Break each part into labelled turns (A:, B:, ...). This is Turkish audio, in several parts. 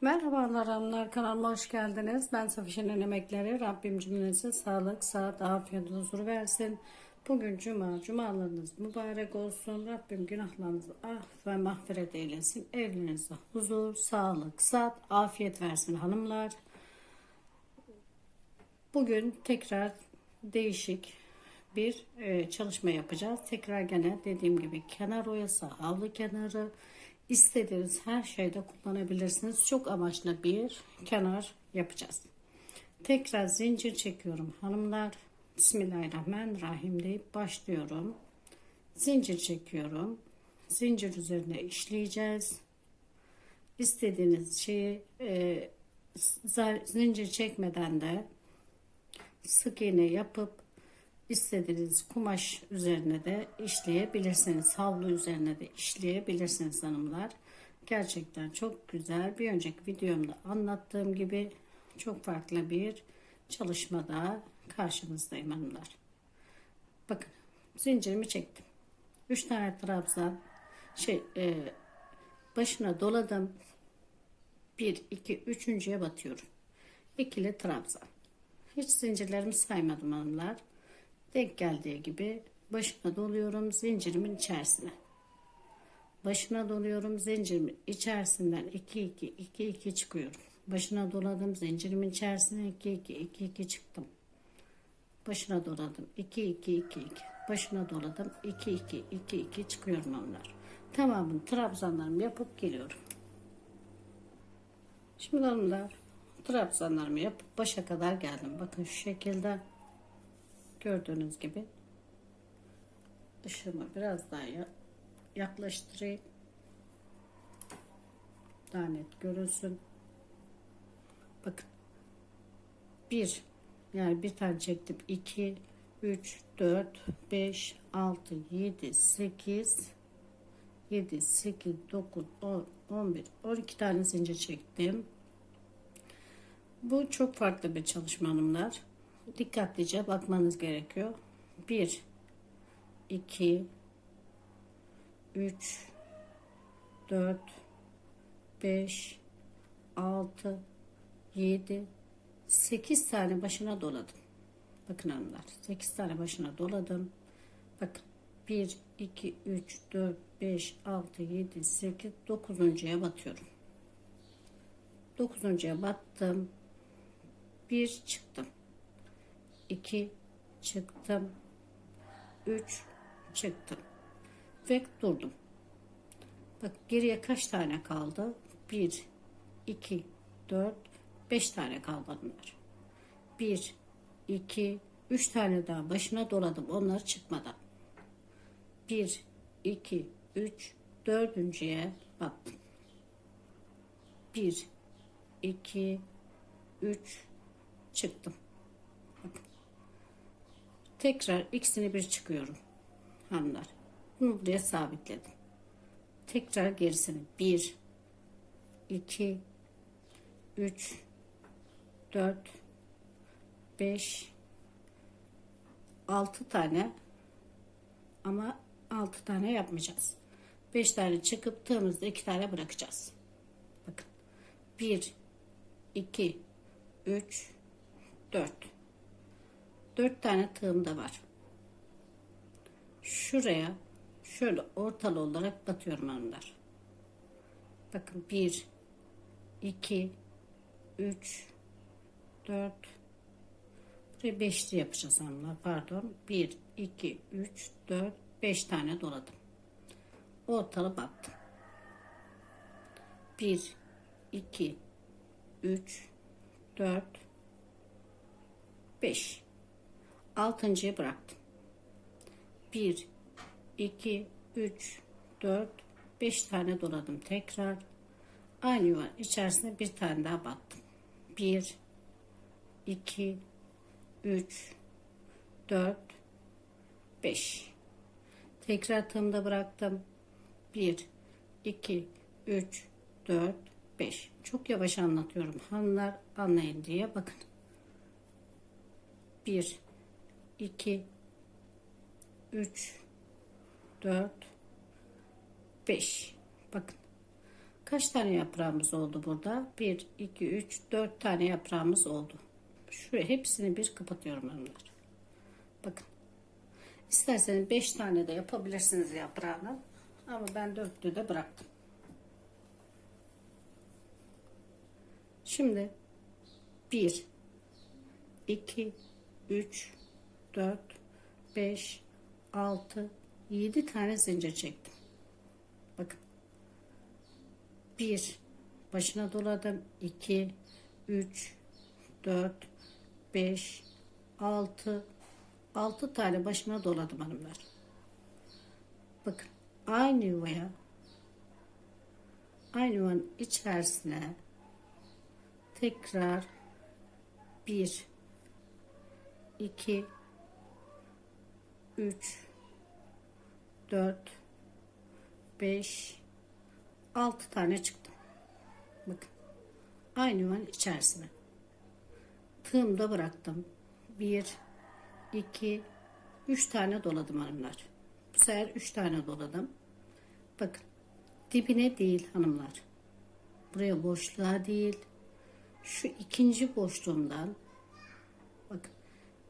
A: Merhabalar hanımlar kanalıma hoş geldiniz. Ben Safişe'nin emekleri. Rabbim cümlenize sağlık, saat, afiyet, huzur versin. Bugün cuma, cumalarınız mübarek olsun. Rabbim günahlarınızı af ve mağfiret eylesin. Evlerinizde huzur, sağlık, saat, afiyet versin hanımlar. Bugün tekrar değişik bir e, çalışma yapacağız. Tekrar gene dediğim gibi kenar oyası, havlu kenarı istediğiniz her şeyde kullanabilirsiniz. Çok amaçlı bir kenar yapacağız. Tekrar zincir çekiyorum hanımlar. Bismillahirrahmanirrahim deyip başlıyorum. Zincir çekiyorum. Zincir üzerine işleyeceğiz. İstediğiniz şeyi e, zincir çekmeden de sık iğne yapıp istediğiniz kumaş üzerine de işleyebilirsiniz. Havlu üzerine de işleyebilirsiniz hanımlar. Gerçekten çok güzel. Bir önceki videomda anlattığım gibi çok farklı bir çalışmada karşınızdayım hanımlar. Bakın zincirimi çektim. 3 tane trabzan şey e, başına doladım. 1 2 üçüncüye batıyorum. İkili trabzan. Hiç zincirlerimi saymadım hanımlar. Denk geldiği gibi başına doluyorum zincirimin içerisine. Başına doluyorum zincirimin içerisinden 2 2 2 2 çıkıyorum. Başına doladım zincirimin içerisine 2 2 2 2 çıktım. Başına doladım 2 2 2 2. Başına doladım 2 2 2 2 çıkıyorum onlar. Tamamını trabzanlarımı yapıp geliyorum. Şimdi hanımlar trabzanlarımı yapıp başa kadar geldim. Bakın şu şekilde gördüğünüz gibi ışığımı biraz daha yaklaştırayım. Daha net görünsün. Bakın. Bir yani bir tane çektim. 2 3 4 5 6 7 8 7 8 9 10 11 12 tane zincir çektim. Bu çok farklı bir çalışma hanımlar. Dikkatlice bakmanız gerekiyor. 1 2 3 4 5 6 7 8 tane başına doladım. Bakın hanımlar 8 tane başına doladım. Bakın 1 2 3 4 5 6 7 8 9.ya batıyorum. 9.ya battım. 1 çıktım. 2 çıktım. 3 çıktım. Ve durdum. Bak geriye kaç tane kaldı? 1 2 4 5 tane kaldı bunlar. 1 2 3 tane daha başına doladım. Onlar çıkmadan. 1 2 3 dördüncüye battım. 1 2 3 çıktım. Tekrar ikisini bir çıkıyorum. Hanımlar. Bunu buraya sabitledim. Tekrar gerisini 1 2 3 4 5 6 tane ama 6 tane yapmayacağız. 5 tane çıkıp tığımızda 2 tane bırakacağız. Bakın. 1 2 3 4 4 tane tığım da var. Şuraya şöyle ortalı olarak batıyorum hanımlar. Bakın 1 2 3 4 Buraya beşli yapacağız hanımlar. Pardon. 1 2 3 4 5 tane doladım. Ortalı battım. 1 2 3 4 5 altıncıyı bıraktım. 1 2 3 4 5 tane doladım tekrar. Aynı yuva içerisine bir tane daha battım. 1 2 3 4 5 tekrar tığımda bıraktım. 1 2 3 4 5 çok yavaş anlatıyorum. Hanımlar anlayın diye bakın. 1 2 3 4 5 bakın Kaç tane yaprağımız oldu burada? 1, 2, 3, 4 tane yaprağımız oldu. Şuraya hepsini bir kapatıyorum hanımlar. Bakın. İsterseniz 5 tane de yapabilirsiniz yaprağını. Ama ben dörtlü de bıraktım. Şimdi 1 2 3 4 5 6 7 tane zincir çektim. Bakın. 1 başına doladım. 2 3 4 5 6 6 tane başına doladım hanımlar. Bakın aynı yuvaya aynı yuvanın içerisine tekrar 1 2 3 4 5 6 tane çıktım. Bakın. Aynı yuvanın içerisine. Tığımda bıraktım. 1 2 3 tane doladım hanımlar. Bu sefer 3 tane doladım. Bakın. Dibine değil hanımlar. Buraya boşluğa değil. Şu ikinci boşluğumdan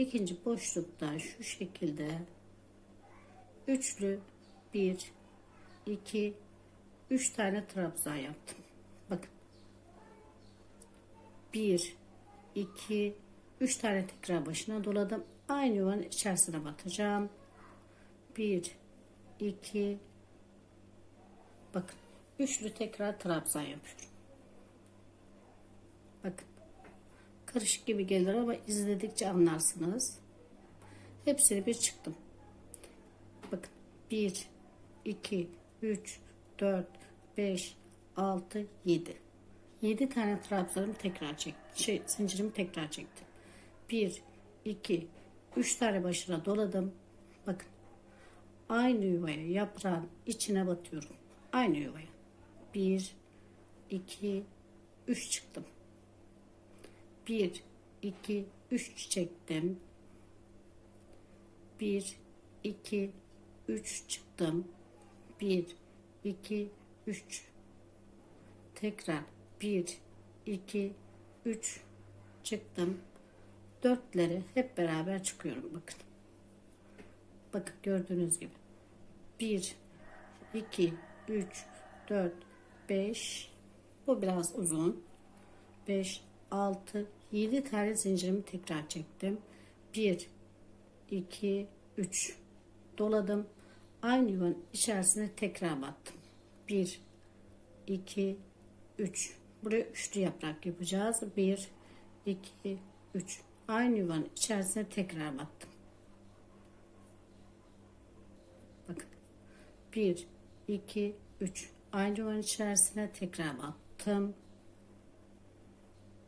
A: ikinci boşluktan şu şekilde üçlü bir iki üç tane trabzan yaptım. Bakın bir iki üç tane tekrar başına doladım. Aynı yuvanın içerisine batacağım. Bir iki bakın üçlü tekrar trabzan yapıyorum. Bakın. Karışık gibi gelir ama izledikçe anlarsınız. Hepsini bir çıktım. Bakın. 1, 2, 3, 4, 5, 6, 7. 7 tane trabzanımı tekrar çektim. Şey, zincirimi tekrar çektim. 1, 2, 3 tane başına doladım. Bakın. Aynı yuvaya yaprağın içine batıyorum. Aynı yuvaya. 1, 2, 3 çıktım. 1, 2, 3 çektim. 1, 2, 3 çıktım. 1, 2, 3. Tekrar 1, 2, 3 çıktım. Dörtleri hep beraber çıkıyorum bakın. Bakın gördüğünüz gibi. 1, 2, 3, 4, 5. Bu biraz uzun. 5, 6, 7 tane zincirimi tekrar çektim. 1, 2, 3 doladım. Aynı yuvanın içerisine tekrar battım. 1, 2, 3. Buraya üçlü yaprak yapacağız. 1, 2, 3. Aynı yuvanın içerisine tekrar battım. Bakın. 1, 2, 3. Aynı yuvanın içerisine tekrar battım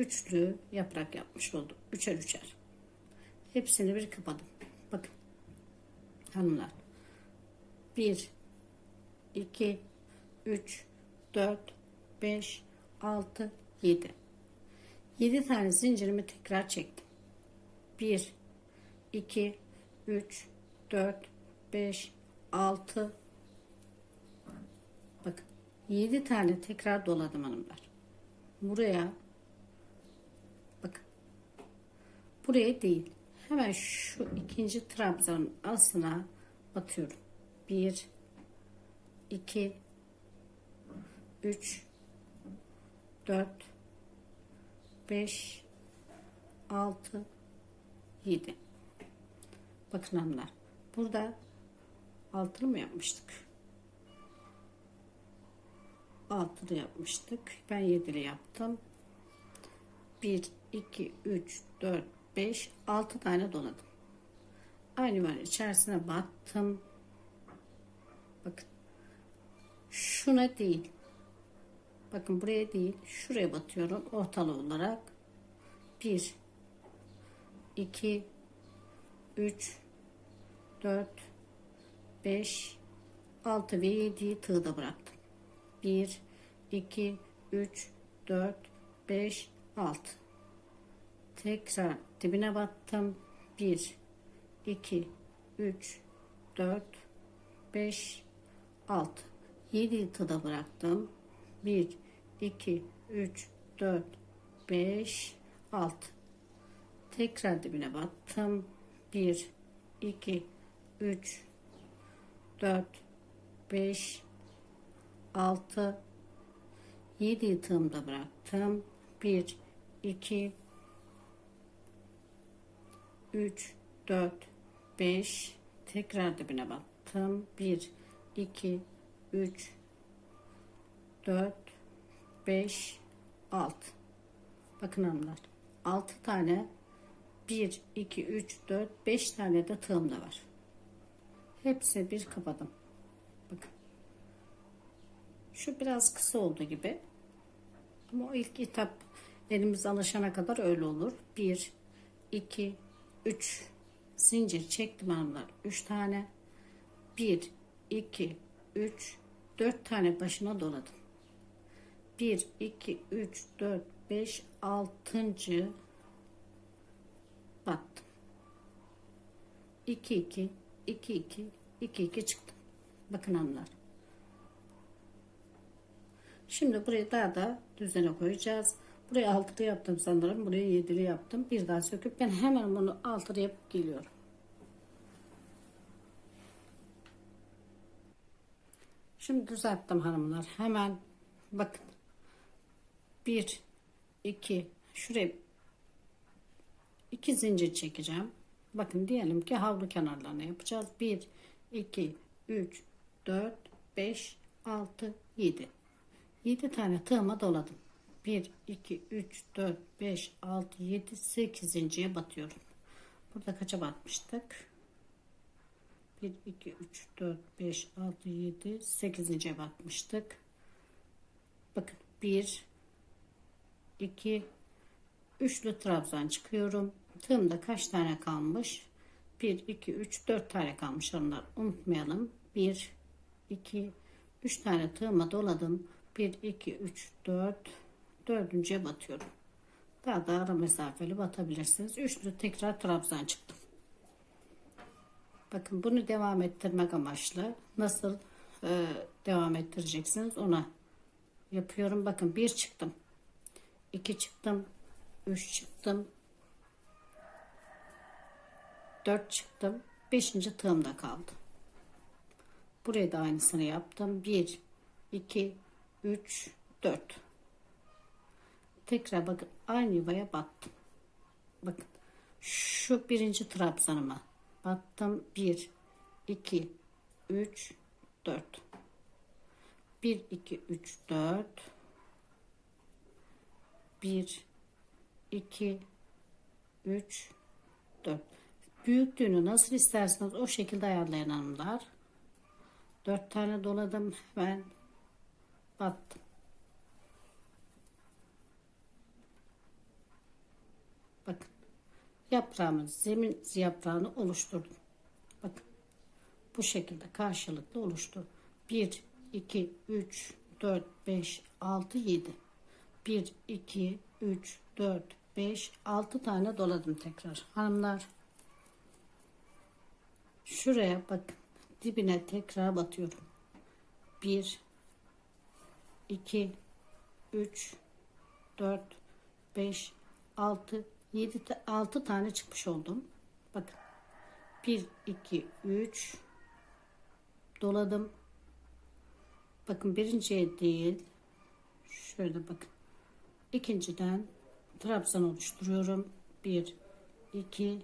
A: üçlü yaprak yapmış oldum. Üçer üçer. Hepsini bir kapadım. Bakın. Hanımlar. 1 2 3 4 5 6 7 7 tane zincirimi tekrar çektim. 1 2 3 4 5 6 Bakın 7 tane tekrar doladım hanımlar. Buraya Buraya değil. Hemen şu ikinci trabzanın arasına batıyorum. Bir, iki, üç, dört, beş, altı, yedi. Bakın hanımlar. Burada altılı mı yapmıştık? Altılı yapmıştık. Ben yedili yaptım. Bir, iki, üç, dört, 5 6 tane doladım. Aynı var içerisine battım. Bakın. Şuna değil. Bakın buraya değil. Şuraya batıyorum ortalı olarak. 1 2 3 4 5 6 ve 7'yi tığda bıraktım. 1 2 3 4 5 6 tekrar dibine battım. 1 2 3 4 5 6 7 tıda bıraktım. 1 2 3 4 5 6 tekrar dibine battım. 1 2 3 4 5 6 7 yatağımda bıraktım. 1 2 3 4 5 tekrar dibine battım 1 2 3 4 5 6 bakın hanımlar 6 tane. 1 2 3 4 5 tane de tığım da var. Hepsini bir kapadım. Bakın. Şu biraz kısa oldu gibi. Ama o ilk etap elimiz alışana kadar öyle olur. 1 2 3 zincir çektim hanımlar. 3 tane. 1 2 3 4 tane başına doladım. 1 2 3 4 5 6. battım. 2 2 2 2 2 2 çıktım. Bakın hanımlar. Şimdi burayı daha da düzene koyacağız buraya altılı yaptım sanırım buraya yedili yaptım bir daha söküp ben hemen bunu altılı yapıp geliyorum Şimdi düzelttim hanımlar. Hemen bakın. 1 2 şuraya iki zincir çekeceğim. Bakın diyelim ki havlu kenarlarına yapacağız. 1 2 3 4 5 6 7 7 tane tığıma doladım. 1 2 3 4 5 6 7 8 zincire batıyorum. Burada kaça batmıştık? 1, 2, 3, 4, 5, 6, 7, 8. bakmıştık. Bakın 1, 2, üçlü trabzan çıkıyorum. Tığımda kaç tane kalmış? 1, 2, 3, 4 tane kalmış onlar. Unutmayalım. 1, 2, 3 tane tığıma doladım. 1, 2, 3, 4, dördüncüye batıyorum. Daha da ara mesafeli batabilirsiniz. Üçlü tekrar trabzan çıktım. Bakın bunu devam ettirmek amaçlı. Nasıl e, devam ettireceksiniz ona yapıyorum. Bakın bir çıktım. iki çıktım. Üç çıktım. Dört çıktım. Beşinci tığımda kaldı. Buraya da aynısını yaptım. Bir, iki, üç, dört. Tekrar bakın aynı yuvaya battım. Bakın şu birinci trabzanıma battım 1 2 3 4 1 2 3 4 1 2 3 4 büyüklüğünü nasıl isterseniz o şekilde ayarlayın hanımlar. 4 tane doladım hemen battım bakın yaprağımın zemin yaprağını oluşturdum. Bakın bu şekilde karşılıklı oluştu. 1, 2, 3, 4, 5, 6, 7. 1, 2, 3, 4, 5, 6 tane doladım tekrar. Hanımlar şuraya bakın dibine tekrar batıyorum. 1, 2, 3, 4, 5, 6, 7 6 tane çıkmış oldum. Bakın. 1 2 3 doladım. Bakın birinciye değil. Şöyle bakın. İkinciden trabzan oluşturuyorum. 1 2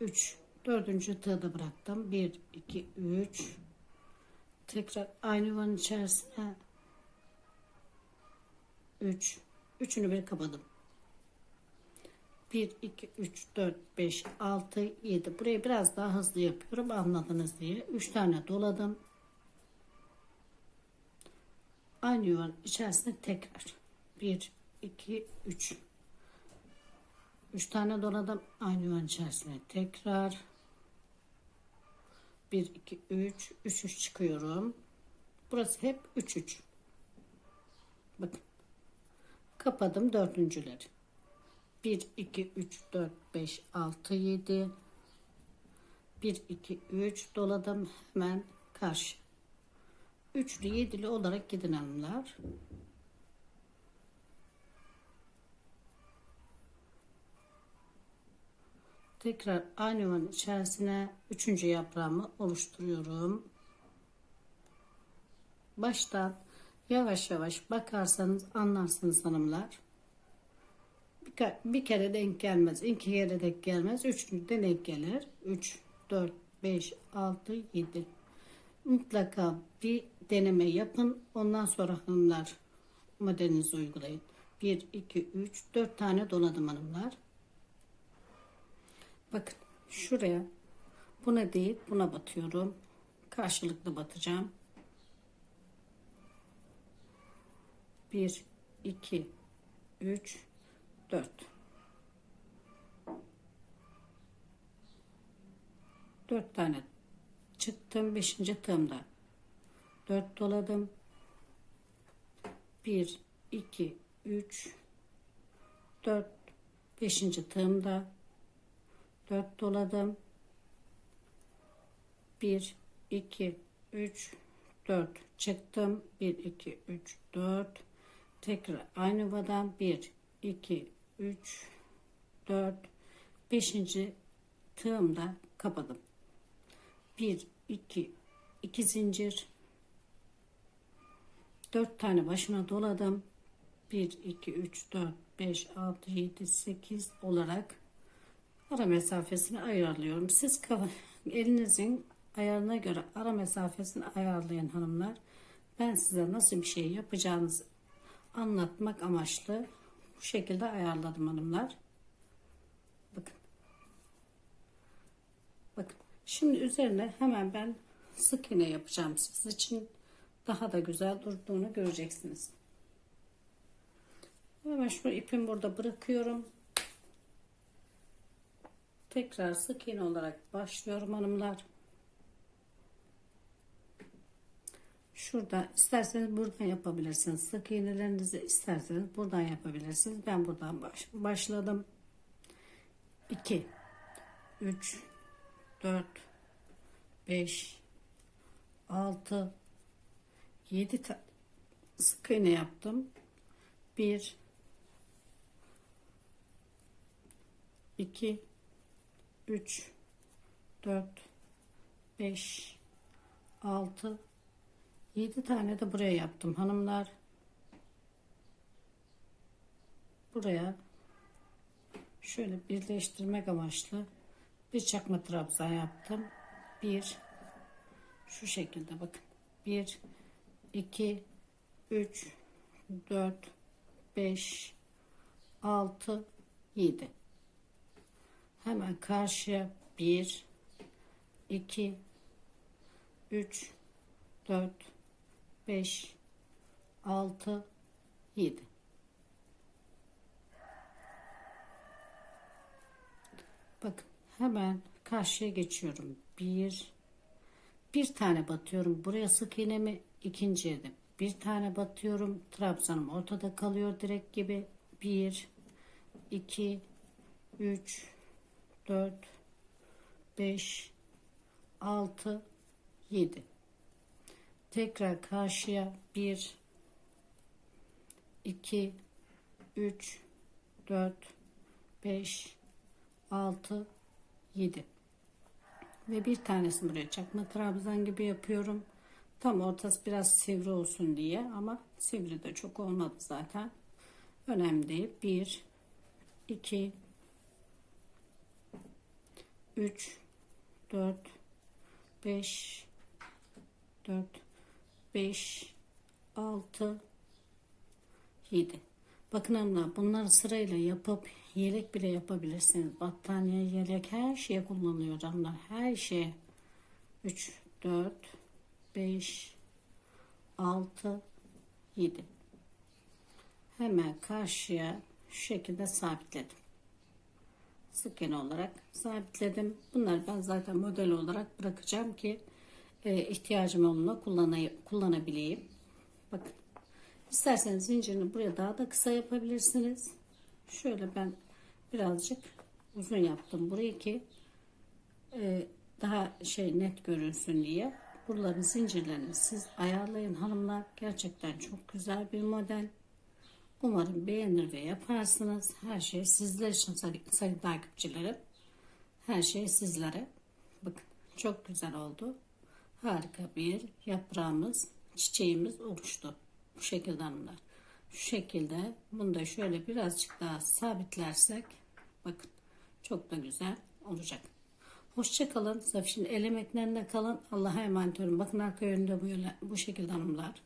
A: 3 dördüncü tığı da bıraktım. 1 2 3 tekrar aynı yuvanın içerisine 3 üçünü bir kapadım. 1, 2, 3, 4, 5, 6, 7. Burayı biraz daha hızlı yapıyorum anladınız diye. 3 tane doladım. Aynı yuvanın içerisine tekrar. 1, 2, 3. 3 tane doladım. Aynı yuvanın içerisine tekrar. 1, 2, 3. 3, 3 çıkıyorum. Burası hep 3, 3. Bakın. Kapadım dördüncüleri. 1, 2, 3, 4, 5, 6, 7. 1, 2, 3 doladım hemen karşı. üçlü yedili olarak gidin hanımlar. Tekrar aynı yuvanın içerisine üçüncü yaprağımı oluşturuyorum. Baştan yavaş yavaş bakarsanız anlarsınız hanımlar. Bir, bir kere denk gelmez. iki kere denk gelmez. Üçüncüde denk gelir. 3, 4, 5, 6, 7. Mutlaka bir deneme yapın. Ondan sonra hanımlar modelinizi uygulayın. 1, 2, 3, 4 tane doladım hanımlar. Bakın şuraya buna değil buna batıyorum. Karşılıklı batacağım. 1, 2, 3, 4. 4 tane çıktım 5. tığımda 4 doladım 1 2 3 4 5. tığımda 4 doladım 1 2 3 4 çıktım 1 2 3 4 tekrar aynı yuvadan 1 2 3 4 5. tığımda kapadım. 1 2 2 zincir. 4 tane başına doladım. 1 2 3 4 5 6 7 8 olarak ara mesafesini ayarlıyorum. Siz elinizin ayarına göre ara mesafesini ayarlayın hanımlar. Ben size nasıl bir şey yapacağınızı anlatmak amaçlı bu şekilde ayarladım hanımlar bakın Bakın şimdi üzerine hemen ben sık iğne yapacağım siz için daha da güzel durduğunu göreceksiniz. Hemen şu ipimi burada bırakıyorum. Tekrar sık iğne olarak başlıyorum hanımlar. Şurada isterseniz buradan yapabilirsiniz. Sık iğnelerinizi isterseniz buradan yapabilirsiniz. Ben buradan baş, başladım. 2 3 4 5 6 7 ta- sık iğne yaptım. 1 2 3 4 5 6 7 tane de buraya yaptım hanımlar. Buraya şöyle birleştirmek amaçlı bir çakma trabzan yaptım. Bir şu şekilde bakın. Bir, iki, üç, dört, beş, altı, yedi. Hemen karşıya bir, iki, üç, dört, beş, altı, yedi. Bakın hemen karşıya geçiyorum. Bir, bir tane batıyorum. Buraya sık iğnemi ikinciye de bir tane batıyorum. Trabzanım ortada kalıyor direkt gibi. Bir, iki, üç, dört, beş, altı, yedi. Tekrar karşıya bir, iki, üç, dört, beş, 6 7 ve bir tanesini buraya çakma trabzan gibi yapıyorum. Tam ortası biraz sivri olsun diye ama sivri de çok olmadı zaten. Önemli değil. 1 2 3 4 5 4 5 6 7 Bakın hanımlar bunları sırayla yapıp yelek bile yapabilirsiniz. Battaniye, yelek her şeye kullanılıyor canlar. Her şeye. 3, 4, 5, 6, 7. Hemen karşıya şu şekilde sabitledim. Sık iğne olarak sabitledim. Bunları ben zaten model olarak bırakacağım ki e, ihtiyacım kullanay- kullanabileyim. Bakın. İsterseniz zincirini buraya daha da kısa yapabilirsiniz. Şöyle ben birazcık uzun yaptım burayı ki e, daha şey net görünsün diye. Buraların zincirlerini siz ayarlayın hanımlar. Gerçekten çok güzel bir model. Umarım beğenir ve yaparsınız. Her şey sizler için sayın takipçilerim. Her şey sizlere. Bakın çok güzel oldu. Harika bir yaprağımız, çiçeğimiz oluştu. Bu şekilde hanımlar. Şu şekilde bunu da şöyle birazcık daha sabitlersek bakın çok da güzel olacak. Hoşça kalın. Şimdi el emeklerinde kalın. Allah'a emanet olun. Bakın arka yönünde böyle bu şekilde hanımlar.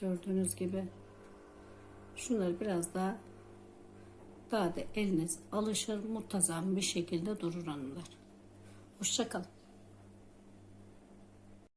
A: Gördüğünüz gibi şunları biraz daha daha da eliniz alışır muntazam bir şekilde durur hanımlar. Hoşça kalın.